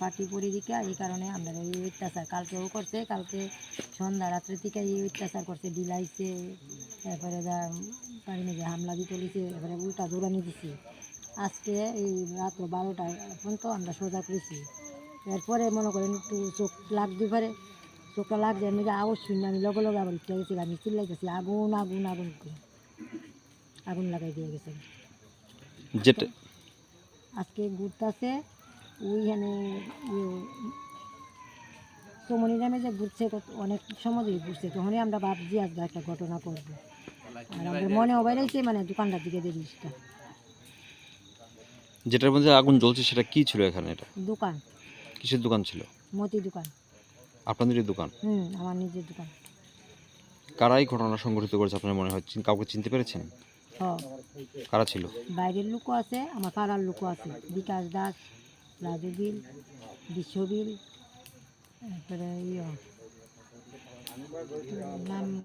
Party পরিদিকা এই কারণে আমরা এই অত্যাচার কালকেও করছে কালকে সন্ধ্যা রাত্রে থেকে এই অত্যাচার করছে ডিলাইছে তারপরে যা পারি যে হামলা দিতে লিছে এবারে উল্টা দৌড়ানি দিছে। আজকে এই রাত বারোটা পর্যন্ত আমরা সোজা করেছি এরপরে মনে করেন একটু চোখ লাগতে পারে চোখটা লাগছে আমি আওয়াজ শুনি আমি লগে লগে আবার উঠে গেছি আমি চিল্লাইতেছি আগুন আগুন আগুন করে। আগুন লাগাই দিয়ে গেছে। যেটা আজকে ঘুরতেছে ওইখানে ইয়ে চমনি নামে যে ঘুরছে অনেক সমাজেই ঘুরছে তখনই আমরা ভাবছি আজকে একটা ঘটনা করব। আর আমাদের মনে অবাই রয়েছে মানে দোকানটার দিকে যে জিনিসটা। যেটার মধ্যে আগুন জ্বলছে সেটা কি ছিল এখানে এটা? দোকান। কিসের দোকান ছিল? মতি দোকান। আপনাদেরই দোকান? হুম আমার নিজের দোকান। কারাই ঘটনা সংঘটিত করেছে আপনার মনে হয় চিন- কাউকে চিনতে পেরেছেন? কারা ছিল? বাইরের লোকও আছে আমার পাড়ার লোকও আছে বিকাশ দাস। রাজু বিল বিশ্ব বিল তারপরে ইয়ে নাম